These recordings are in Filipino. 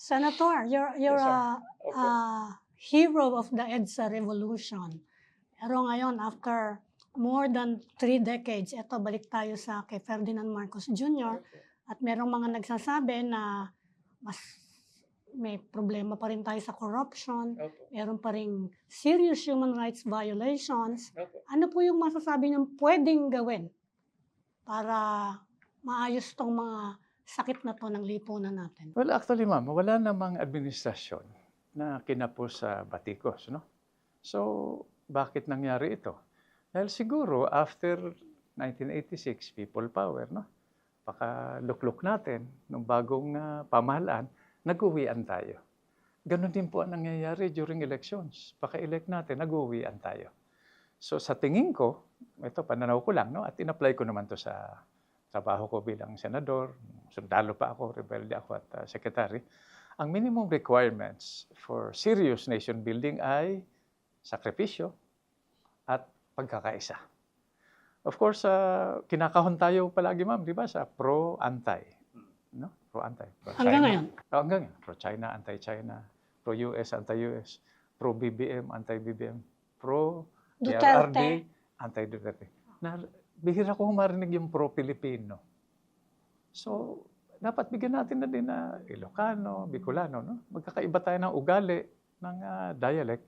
Senator, you're, you're Yes, a. Opo. a hero of the EDSA revolution. Pero ngayon, after more than three decades, eto balik tayo sa kay Ferdinand Marcos Jr. At merong mga nagsasabi na mas may problema pa rin tayo sa corruption, Opo. meron pa rin serious human rights violations. Opo. Ano po yung masasabi niyong pwedeng gawin para maayos tong mga sakit na to ng lipunan natin? Well, actually, ma'am, wala namang administrasyon na kinapos sa Batikos, no? So, bakit nangyari ito? Dahil siguro, after 1986, people power, no? Pakaluklok natin, nung bagong ah, pamahalaan, nag-uwian tayo. Ganon din po ang nangyayari during elections. Paka-elect natin, nag-uwian tayo. So, sa tingin ko, ito, pananaw ko lang, no? At in-apply ko naman to sa trabaho ko bilang senador, sundalo pa ako, rebelde ako at uh, secretary, ang minimum requirements for serious nation building ay sakripisyo at pagkakaisa. Of course, uh, kinakahon tayo palagi, ma'am, di ba, sa pro-anti. No? Pro-anti. Pro-China. Hanggang ngayon. Oh, hanggang ngayon. Pro-China, anti-China. Pro-US, anti-US. Pro-BBM, anti-BBM. Duterte. anti-Duterte. Na, bihira ko marinig yung pro-Pilipino. So, dapat bigyan natin na din na Ilocano, Bicolano, no? Magkakaiba tayo ng ugali, ng ah, dialect.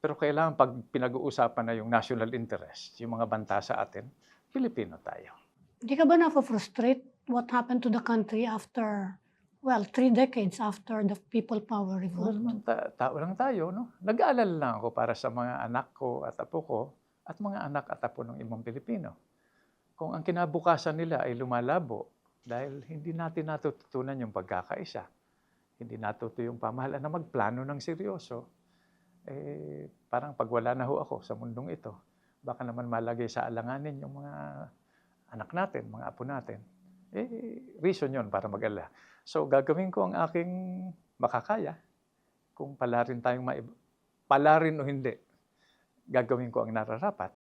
Pero kailangan pag pinag-uusapan na yung national interest, yung mga banta sa atin, Pilipino tayo. Di ka ba na-frustrate what happened to the country after, well, three decades after the people power Well, revolt? man, ta- tao lang tayo, no? Nag-aalala lang ako para sa mga anak ko at apo ko at mga anak at apo ng ibang Pilipino. Kung ang kinabukasan nila ay lumalabo dahil hindi natin natututunan yung pagkakaisa, hindi natuto yung pamahalaan na magplano ng seryoso, eh, parang pag wala na ho ako sa mundong ito, baka naman malagay sa alanganin yung mga anak natin, mga apo natin. Eh, reason yon para mag-alala. So, gagawin ko ang aking makakaya kung pala rin tayong maib- pala rin o hindi, gagawin ko ang nararapat